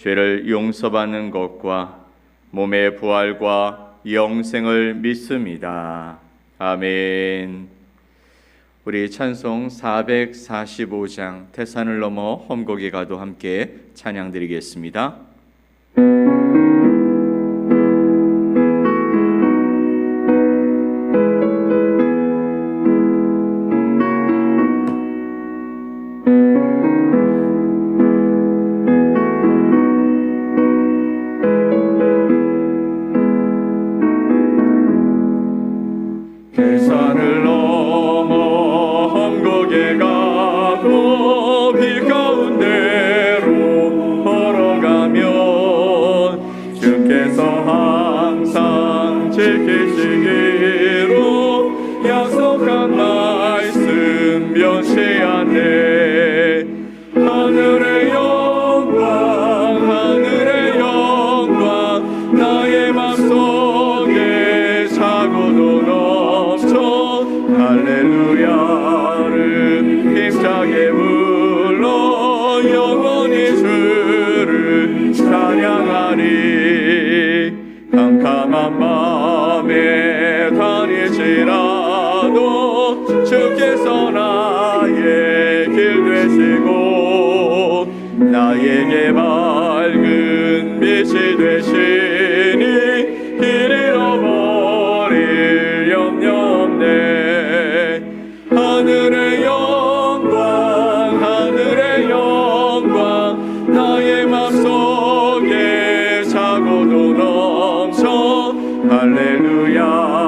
죄를 용서받는 것과 몸의 부활과 영생을 믿습니다. 아멘. 우리 찬송 445장 태산을 넘어 험곡에 가도 함께 찬양 드리겠습니다. 할렐루야를 힘차게 불러 영원히 주를 찬양하리. 캄캄한 밤에 다닐지라도 주께서 나의 길 되시고 나에게 밝은 빛이 되시 넘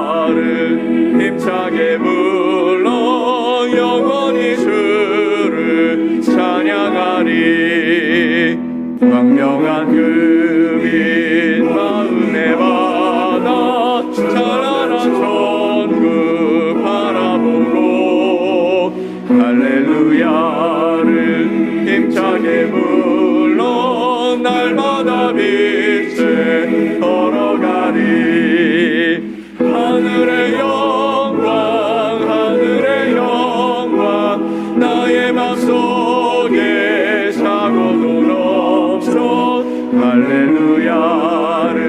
할렐루야를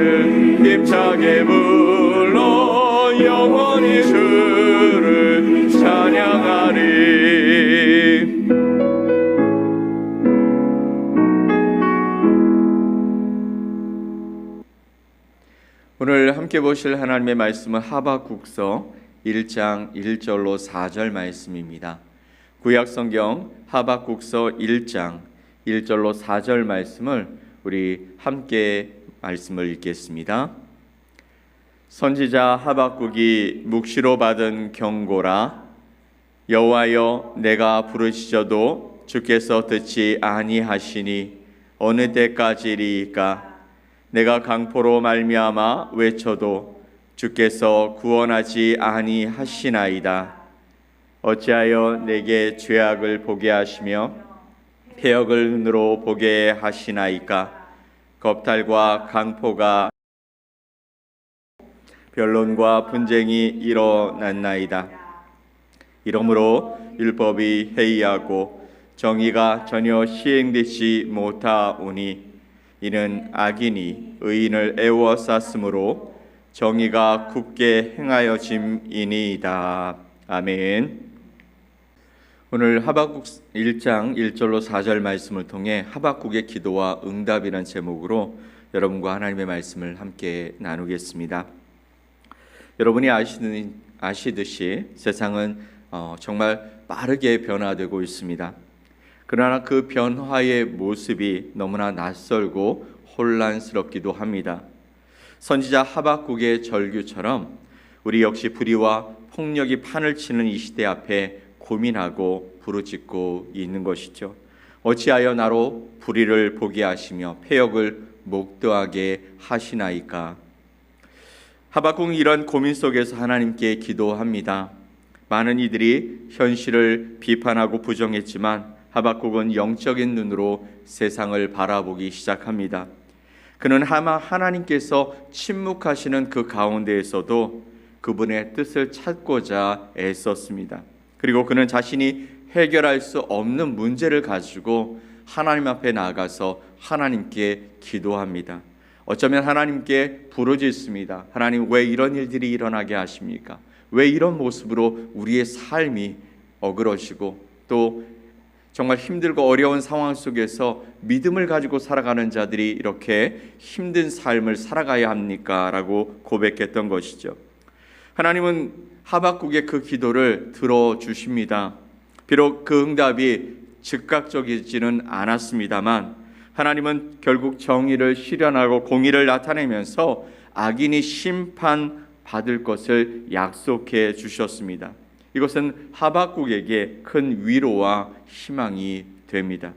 힘차게 불러 영원히 주를 찬양하리 보실 하나님의 말씀은 하박국서 1장 1절로 4절 말씀입니다. 구약 성경 하박국서 1장 1절로 4절 말씀을 우리 함께 말씀을 읽겠습니다. 선지자 하박국이 묵시로 받은 경고라 여호와여 내가 부르시져도 주께서 듣지 아니하시니 어느 때까지리이까 내가 강포로 말미암아 외쳐도 주께서 구원하지 아니하시나이다. 어찌하여 내게 죄악을 보게 하시며 폐역을 은으로 보게 하시나이까? 겁탈과 강포가 변론과 분쟁이 일어났나이다. 이러므로 율법이 해이하고 정의가 전혀 시행되지 못하오니 이는 악인이 의인을 애워쌌으므로 정의가 굳게 행하여짐이니이다. 아멘. 오늘 하박국 1장 1절로 4절 말씀을 통해 하박국의 기도와 응답이란 제목으로 여러분과 하나님의 말씀을 함께 나누겠습니다. 여러분이 아시는, 아시듯이 세상은 어, 정말 빠르게 변화되고 있습니다. 그러나 그 변화의 모습이 너무나 낯설고 혼란스럽기도 합니다. 선지자 하박국의 절규처럼 우리 역시 불의와 폭력이 판을 치는 이 시대 앞에 고민하고 부르짖고 있는 것이죠. 어찌하여 나로 불의를 보게 하시며 폐역을 목도하게 하시나이까? 하박국은 이런 고민 속에서 하나님께 기도합니다. 많은 이들이 현실을 비판하고 부정했지만 하박국은 영적인 눈으로 세상을 바라보기 시작합니다. 그는 하마 하나님께서 침묵하시는 그 가운데에서도 그분의 뜻을 찾고자 애썼습니다. 그리고 그는 자신이 해결할 수 없는 문제를 가지고 하나님 앞에 나가서 하나님께 기도합니다. 어쩌면 하나님께 부르짖습니다. 하나님 왜 이런 일들이 일어나게 하십니까? 왜 이런 모습으로 우리의 삶이 어그러지고 또 정말 힘들고 어려운 상황 속에서 믿음을 가지고 살아가는 자들이 이렇게 힘든 삶을 살아가야 합니까? 라고 고백했던 것이죠. 하나님은 하박국의 그 기도를 들어주십니다. 비록 그 응답이 즉각적이지는 않았습니다만 하나님은 결국 정의를 실현하고 공의를 나타내면서 악인이 심판 받을 것을 약속해 주셨습니다. 이것은 하박국에게 큰 위로와 희망이 됩니다.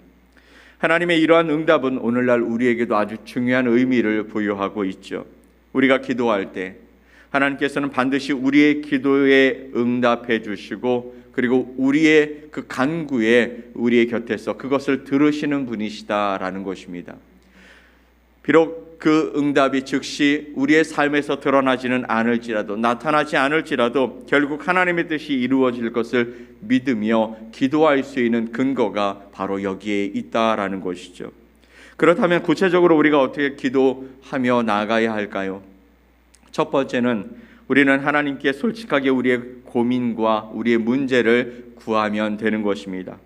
하나님의 이러한 응답은 오늘날 우리에게도 아주 중요한 의미를 부여하고 있죠. 우리가 기도할 때 하나님께서는 반드시 우리의 기도에 응답해 주시고 그리고 우리의 그 간구에 우리의 곁에서 그것을 들으시는 분이시다라는 것입니다. 비록 그 응답이 즉시 우리의 삶에서 드러나지는 않을지라도 나타나지 않을지라도 결국 하나님의 뜻이 이루어질 것을 믿으며 기도할 수 있는 근거가 바로 여기에 있다라는 것이죠. 그렇다면 구체적으로 우리가 어떻게 기도하며 나아가야 할까요? 첫 번째는 우리는 하나님께 솔직하게 우리의 고민과 우리의 문제를 구하면 되는 것입니다.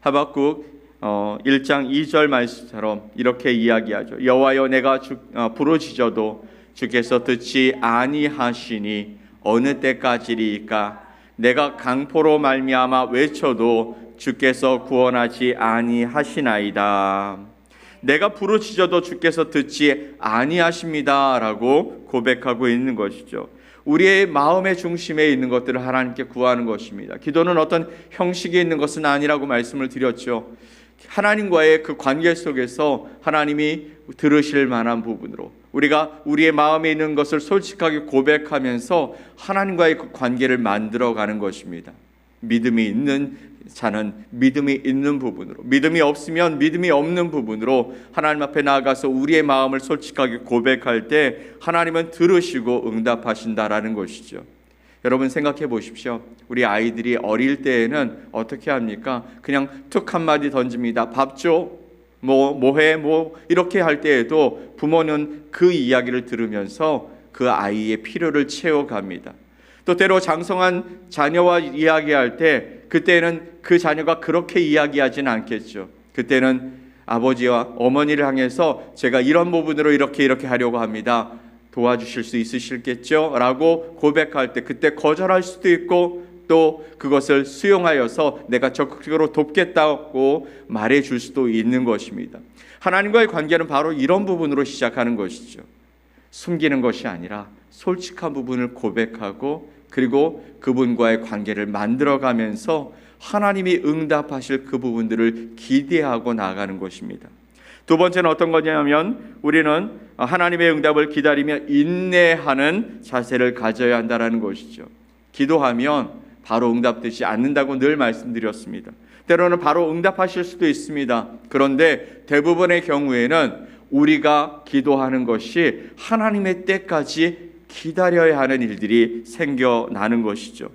하박국 어, 1장 2절 말씀처럼 이렇게 이야기하죠. 여호와여 내가 주, 어, 부르짖어도 주께서 듣지 아니하시니 어느 때까지리까 내가 강포로 말미암아 외쳐도 주께서 구원하지 아니하시나이다. 내가 부르짖어도 주께서 듣지 아니하십니다라고 고백하고 있는 것이죠. 우리의 마음의 중심에 있는 것들을 하나님께 구하는 것입니다. 기도는 어떤 형식에 있는 것은 아니라고 말씀을 드렸죠. 하나님과의 그 관계 속에서 하나님이 들으실 만한 부분으로 우리가 우리의 마음에 있는 것을 솔직하게 고백하면서 하나님과의 그 관계를 만들어 가는 것입니다. 믿음이 있는 자는 믿음이 있는 부분으로 믿음이 없으면 믿음이 없는 부분으로 하나님 앞에 나아가서 우리의 마음을 솔직하게 고백할 때 하나님은 들으시고 응답하신다라는 것이죠. 여러분 생각해 보십시오. 우리 아이들이 어릴 때에는 어떻게 합니까? 그냥 툭 한마디 던집니다. 밥 줘. 뭐 뭐해 뭐 이렇게 할 때에도 부모는 그 이야기를 들으면서 그 아이의 필요를 채워 갑니다. 또 때로 장성한 자녀와 이야기할 때 그때는 그 자녀가 그렇게 이야기하지는 않겠죠. 그때는 아버지와 어머니를 향해서 제가 이런 부분으로 이렇게 이렇게 하려고 합니다. 도와주실 수 있으실겠죠? 라고 고백할 때 그때 거절할 수도 있고 또 그것을 수용하여서 내가 적극적으로 돕겠다고 말해 줄 수도 있는 것입니다. 하나님과의 관계는 바로 이런 부분으로 시작하는 것이죠. 숨기는 것이 아니라 솔직한 부분을 고백하고 그리고 그분과의 관계를 만들어가면서 하나님이 응답하실 그 부분들을 기대하고 나가는 것입니다. 두 번째는 어떤 거냐면 우리는 하나님의 응답을 기다리며 인내하는 자세를 가져야 한다는 것이죠. 기도하면 바로 응답되지 않는다고 늘 말씀드렸습니다. 때로는 바로 응답하실 수도 있습니다. 그런데 대부분의 경우에는 우리가 기도하는 것이 하나님의 때까지 기다려야 하는 일들이 생겨나는 것이죠.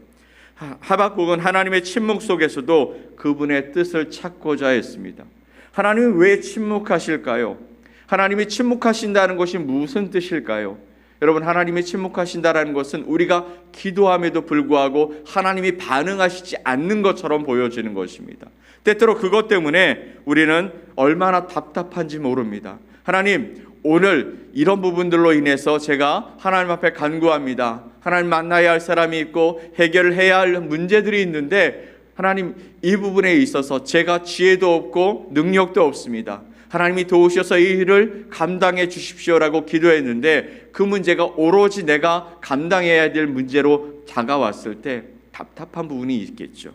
하박국은 하나님의 침묵 속에서도 그분의 뜻을 찾고자 했습니다. 하나님이 왜 침묵하실까요? 하나님이 침묵하신다는 것이 무슨 뜻일까요? 여러분 하나님이 침묵하신다라는 것은 우리가 기도함에도 불구하고 하나님이 반응하시지 않는 것처럼 보여지는 것입니다. 때때로 그것 때문에 우리는 얼마나 답답한지 모릅니다. 하나님 오늘 이런 부분들로 인해서 제가 하나님 앞에 간구합니다. 하나님 만나야 할 사람이 있고 해결을 해야 할 문제들이 있는데 하나님 이 부분에 있어서 제가 지혜도 없고 능력도 없습니다. 하나님이 도우셔서 이 일을 감당해 주십시오라고 기도했는데 그 문제가 오로지 내가 감당해야 될 문제로 다가왔을 때 답답한 부분이 있겠죠.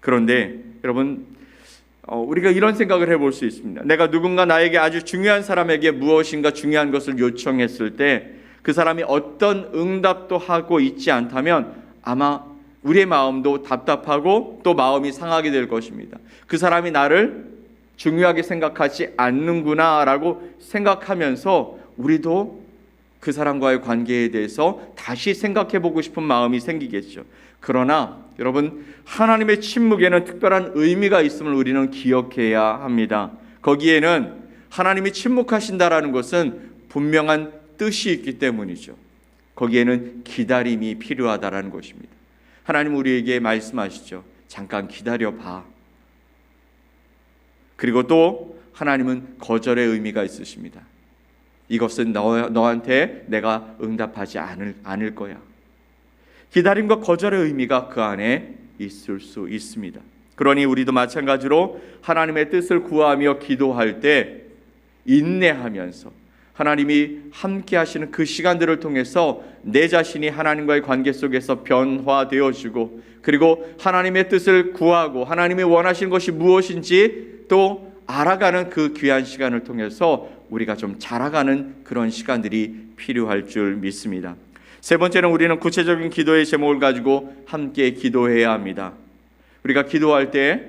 그런데 여러분 어, 우리가 이런 생각을 해볼 수 있습니다. 내가 누군가 나에게 아주 중요한 사람에게 무엇인가 중요한 것을 요청했을 때 그 사람이 어떤 응답도 하고 있지 않다면 아마 우리의 마음도 답답하고 또 마음이 상하게 될 것입니다. 그 사람이 나를 중요하게 생각하지 않는구나라고 생각하면서 우리도 그 사람과의 관계에 대해서 다시 생각해 보고 싶은 마음이 생기겠죠. 그러나 여러분 하나님의 침묵에는 특별한 의미가 있음을 우리는 기억해야 합니다. 거기에는 하나님이 침묵하신다라는 것은 분명한 뜻이 있기 때문이죠. 거기에는 기다림이 필요하다라는 것입니다. 하나님 우리에게 말씀하시죠. 잠깐 기다려 봐. 그리고 또 하나님은 거절의 의미가 있으십니다. 이것은 너, 너한테 내가 응답하지 않을, 않을 거야. 기다림과 거절의 의미가 그 안에 있을 수 있습니다. 그러니 우리도 마찬가지로 하나님의 뜻을 구하며 기도할 때 인내하면서 하나님이 함께 하시는 그 시간들을 통해서 내 자신이 하나님과의 관계 속에서 변화되어지고 그리고 하나님의 뜻을 구하고 하나님이 원하시는 것이 무엇인지 또 알아가는 그 귀한 시간을 통해서 우리가 좀 자라가는 그런 시간들이 필요할 줄 믿습니다. 세 번째는 우리는 구체적인 기도의 제목을 가지고 함께 기도해야 합니다. 우리가 기도할 때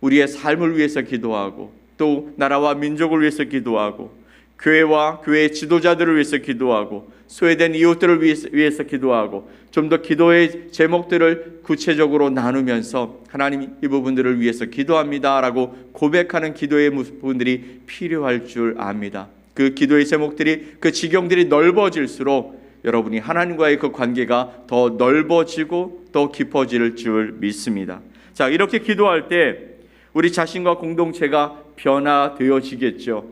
우리의 삶을 위해서 기도하고 또 나라와 민족을 위해서 기도하고 교회와 교회의 지도자들을 위해서 기도하고 소외된 이웃들을 위해서, 기도하고 좀 더 기도의 제목들을 구체적으로 나누면서 하나님 이 부분들을 위해서 기도합니다라고 고백하는 기도의 부분들이 필요할 줄 압니다. 그 기도의 제목들이 그 지경들이 넓어질수록 여러분이 하나님과의 그 관계가 더 넓어지고 더 깊어질 줄 믿습니다. 자, 이렇게 기도할 때 우리 자신과 공동체가 변화되어지겠죠.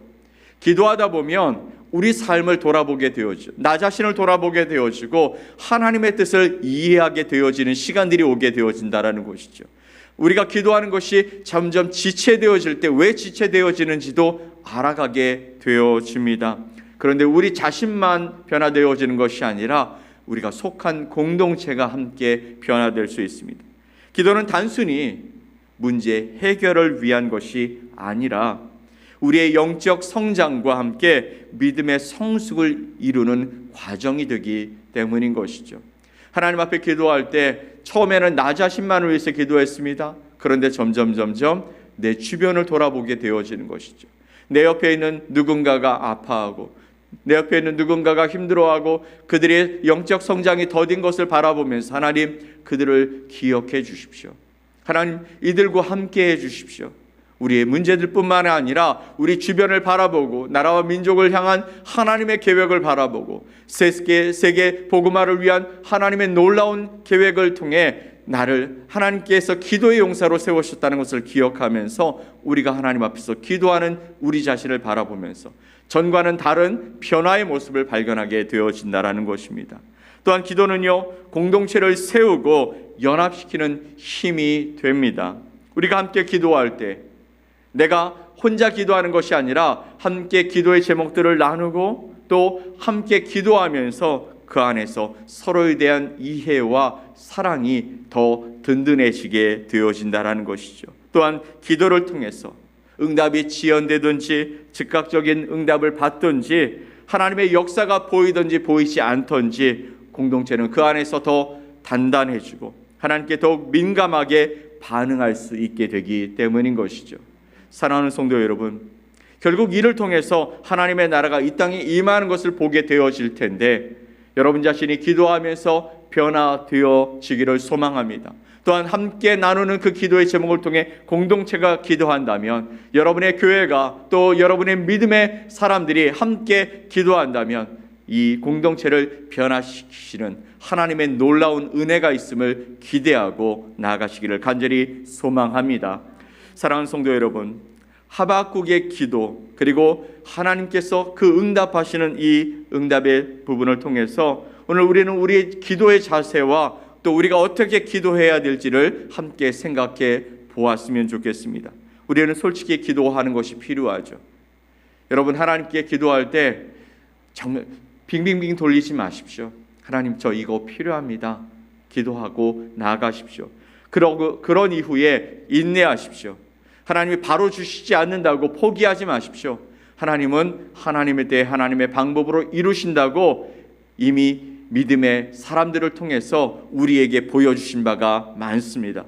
기도하다 보면 우리 삶을 돌아보게 되어지고 나 자신을 돌아보게 되어지고 하나님의 뜻을 이해하게 되어지는 시간들이 오게 되어진다라는 것이죠. 우리가 기도하는 것이 점점 지체되어질 때 왜 지체되어지는지도 알아가게 되어집니다. 그런데 우리 자신만 변화되어지는 것이 아니라 우리가 속한 공동체가 함께 변화될 수 있습니다. 기도는 단순히 문제 해결을 위한 것이 아니라 우리의 영적 성장과 함께 믿음의 성숙을 이루는 과정이 되기 때문인 것이죠. 하나님 앞에 기도할 때 처음에는 나 자신만을 위해서 기도했습니다. 그런데 점점 점점 내 주변을 돌아보게 되어지는 것이죠. 내 옆에 있는 누군가가 아파하고 내 옆에 있는 누군가가 힘들어하고 그들의 영적 성장이 더딘 것을 바라보면서 하나님 그들을 기억해 주십시오. 하나님 이들과 함께 해 주십시오. 우리의 문제들뿐만 아니라 우리 주변을 바라보고 나라와 민족을 향한 하나님의 계획을 바라보고 세계 세계 복음화를 위한 하나님의 놀라운 계획을 통해 나를 하나님께서 기도의 용사로 세우셨다는 것을 기억하면서 우리가 하나님 앞에서 기도하는 우리 자신을 바라보면서 전과는 다른 변화의 모습을 발견하게 되어진다라는 것입니다. 또한 기도는요 공동체를 세우고 연합시키는 힘이 됩니다. 우리가 함께 기도할 때 내가 혼자 기도하는 것이 아니라 함께 기도의 제목들을 나누고 또 함께 기도하면서 그 안에서 서로에 대한 이해와 사랑이 더 든든해지게 되어진다라는 것이죠. 또한 기도를 통해서 응답이 지연되든지 즉각적인 응답을 받든지 하나님의 역사가 보이든지 보이지 않든지 공동체는 그 안에서 더 단단해지고 하나님께 더욱 민감하게 반응할 수 있게 되기 때문인 것이죠. 사랑하는 성도 여러분, 결국 이를 통해서 하나님의 나라가 이 땅에 임하는 것을 보게 되어질 텐데 여러분 자신이 기도하면서 변화되어지기를 소망합니다. 또한 함께 나누는 그 기도의 제목을 통해 공동체가 기도한다면 여러분의 교회가 또 여러분의 믿음의 사람들이 함께 기도한다면 이 공동체를 변화시키시는 하나님의 놀라운 은혜가 있음을 기대하고 나아가시기를 간절히 소망합니다. 사랑하는 성도 여러분, 하박국의 기도 그리고 하나님께서 그 응답하시는 이 응답의 부분을 통해서 오늘 우리는 우리의 기도의 자세와 또 우리가 어떻게 기도해야 될지를 함께 생각해 보았으면 좋겠습니다. 우리는 솔직히 기도하는 것이 필요하죠. 여러분 하나님께 기도할 때 정말 빙빙빙 돌리지 마십시오. 하나님 저 이거 필요합니다. 기도하고 나아가십시오. 그러고 그런 이후에 인내하십시오. 하나님이 바로 주시지 않는다고 포기하지 마십시오. 하나님은 하나님에 대해 하나님의 방법으로 이루신다고 이미 믿음의 사람들을 통해서 우리에게 보여주신 바가 많습니다.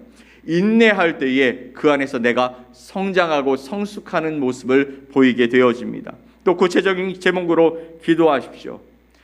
인내할 때에 그 안에서 내가 성장하고 성숙하는 모습을 보이게 되어집니다. 또 구체적인 제목으로 기도하십시오.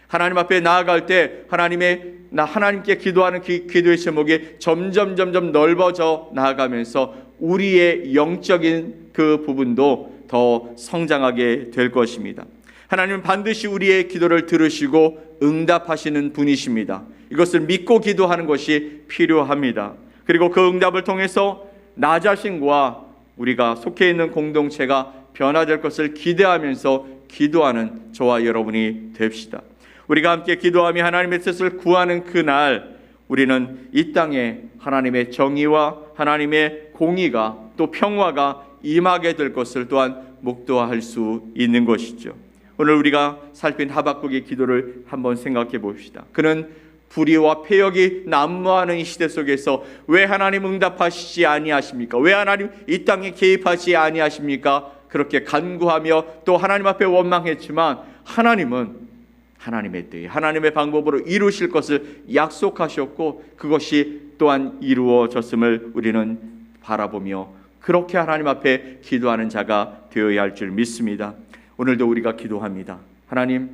하나님 앞에 나아갈 때 하나님의 나 하나님께 기도하는 기, 기도의 제목이 점점 점점 넓어져 나아가면서 우리의 영적인 그 부분도 더 성장하게 될 것입니다. 하나님은 반드시 우리의 기도를 들으시고 응답하시는 분이십니다. 이것을 믿고 기도하는 것이 필요합니다. 그리고 그 응답을 통해서 나 자신과 우리가 속해 있는 공동체가 변화될 것을 기대하면서 기도하는 저와 여러분이 됩시다. 우리가 함께 기도하며 하나님의 뜻을 구하는 그날 우리는 이 땅에 하나님의 정의와 하나님의 공의가 또 평화가 임하게 될 것을 또한 목도할 수 있는 것이죠. 오늘 우리가 살핀 하박국의 기도를 한번 생각해 봅시다. 그는 불의와 폐역이 난무하는 이 시대 속에서 왜 하나님 응답하시지 아니하십니까? 왜 하나님 이 땅에 개입하지 아니하십니까? 그렇게 간구하며 또 하나님 앞에 원망했지만 하나님은 하나님의 뜻, 하나님의 방법으로 이루실 것을 약속하셨고 그것이 또한 이루어졌음을 우리는 바라보며 그렇게 하나님 앞에 기도하는 자가 되어야 할 줄 믿습니다. 오늘도 우리가 기도합니다. 하나님,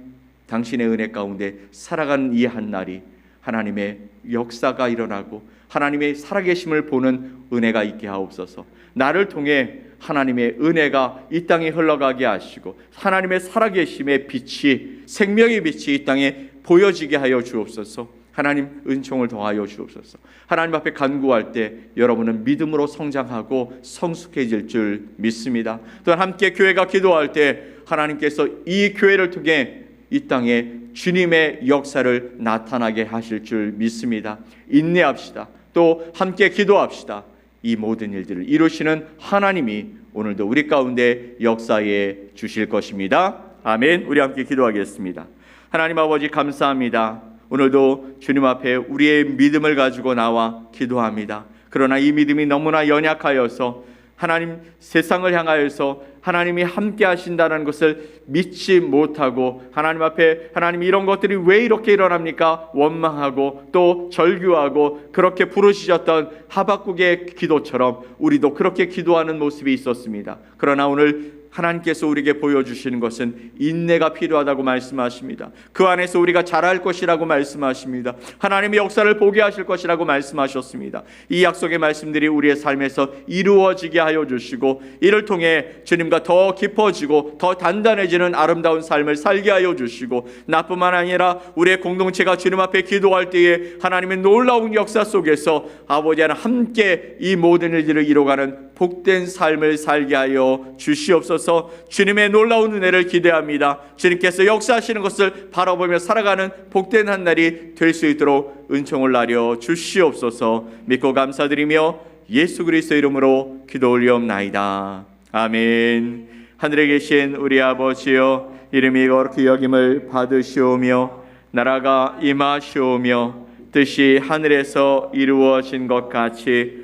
당신의 은혜 가운데 살아가는 이 한 날이 하나님의 역사가 일어나고 하나님의 살아계심을 보는 은혜가 있게 하옵소서. 나를 통해 하나님의 은혜가 이 땅에 흘러가게 하시고 하나님의 살아계심의 빛이 생명의 빛이 이 땅에 보여지게 하여 주옵소서. 하나님 은총을 더하여 주옵소서. 하나님 앞에 간구할 때 여러분은 믿음으로 성장하고 성숙해질 줄 믿습니다. 또한 함께 교회가 기도할 때 하나님께서 이 교회를 통해 이 땅에 주님의 역사를 나타나게 하실 줄 믿습니다. 인내합시다. 또 함께 기도합시다. 이 모든 일들을 이루시는 하나님이 오늘도 우리 가운데 역사에 주실 것입니다. 아멘. 우리 함께 기도하겠습니다. 하나님 아버지 감사합니다. 오늘도 주님 앞에 우리의 믿음을 가지고 나와 기도합니다. 그러나 이 믿음이 너무나 연약하여서 하나님 세상을 향하여서 하나님이 함께 하신다는 것을 믿지 못하고 하나님 앞에 하나님 이런 것들이 왜 이렇게 일어납니까? 원망하고 또 절규하고 그렇게 부르시셨던 하박국의 기도처럼 우리도 그렇게 기도하는 모습이 있었습니다. 그러나 오늘 하나님께서 우리에게 보여주시는 것은 인내가 필요하다고 말씀하십니다. 그 안에서 우리가 잘할 것이라고 말씀하십니다. 하나님의 역사를 보게 하실 것이라고 말씀하셨습니다. 이 약속의 말씀들이 우리의 삶에서 이루어지게 하여 주시고 이를 통해 주님과 더 깊어지고 더 단단해지는 아름다운 삶을 살게 하여 주시고 나뿐만 아니라 우리의 공동체가 주님 앞에 기도할 때에 하나님의 놀라운 역사 속에서 아버지 하나 함께 이 모든 일들을 이루어가는 복된 삶을 살게 하여 주시옵소서. 주님의 놀라운 은혜를 기대합니다. 주님께서 역사하시는 것을 바라보며 살아가는 복된 한 날이 될 수 있도록 은총을 나려 주시옵소서. 믿고 감사드리며 예수 그리스도 이름으로 기도 올리옵나이다. 아멘. 하늘에 계신 우리 아버지여 이름이 거룩히 여김을 받으시오며 나라가 임하시오며 뜻이 하늘에서 이루어진 것 같이